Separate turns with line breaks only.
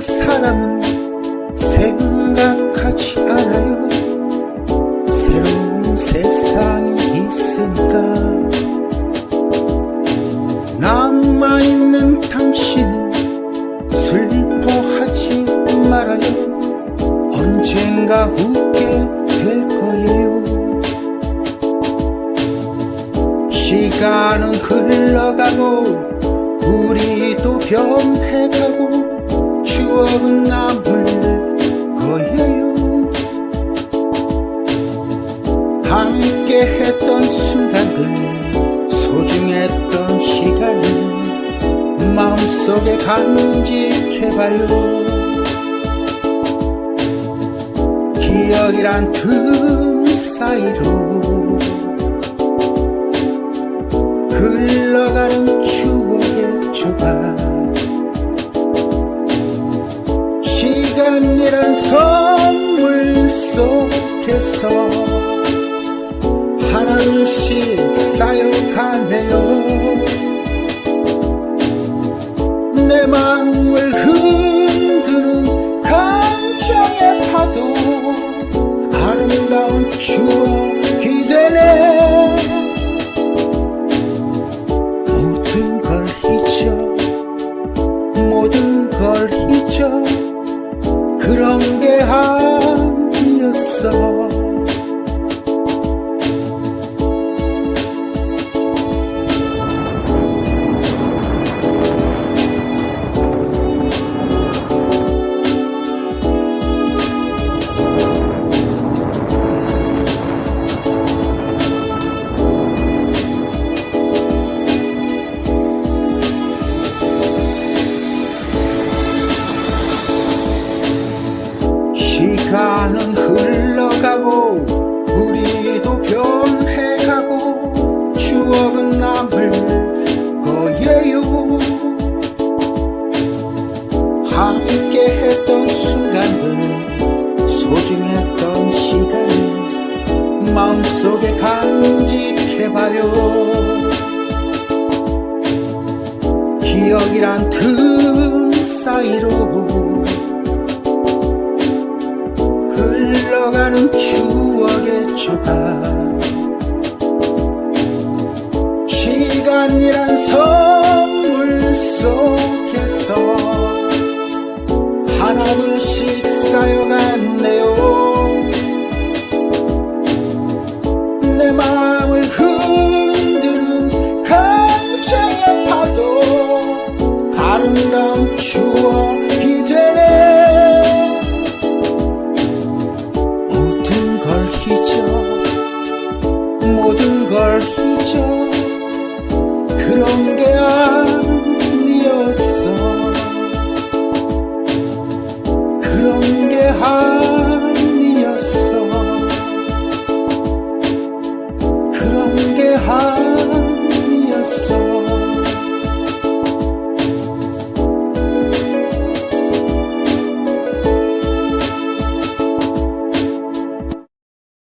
사랑하는 사람은 생각하지 않아요. 새로운 세상이 있으니까. 남아있는 당신은 슬퍼하지 말아요. 언젠가 웃게 될 거예요. 시간은 흘러가고 우리도 변해가고 추억은 남을 거예요. 함께 했던 순간들 소중했던 시간을 마음속에 간직해봐요. 기억이란 틈 사이로 흘러가는 추억의 조 속에서 하나둘씩 쌓여가네요. 내 마음을 흔드는 감정의 파도 아름다운 추억이 되네. 모든 걸 잊어 모든 걸 잊어 그런 게 아니었어 추억은 남을 거예요. 함께 했던 순간들 소중했던 시간을 마음속에 간직해봐요. 기억이란 틈 사이로 흘러가는 추억의 내 마음을 흔드는 감정의 파도 아름다운 추억이 되네. 모든 걸 잊어 모든 걸 잊어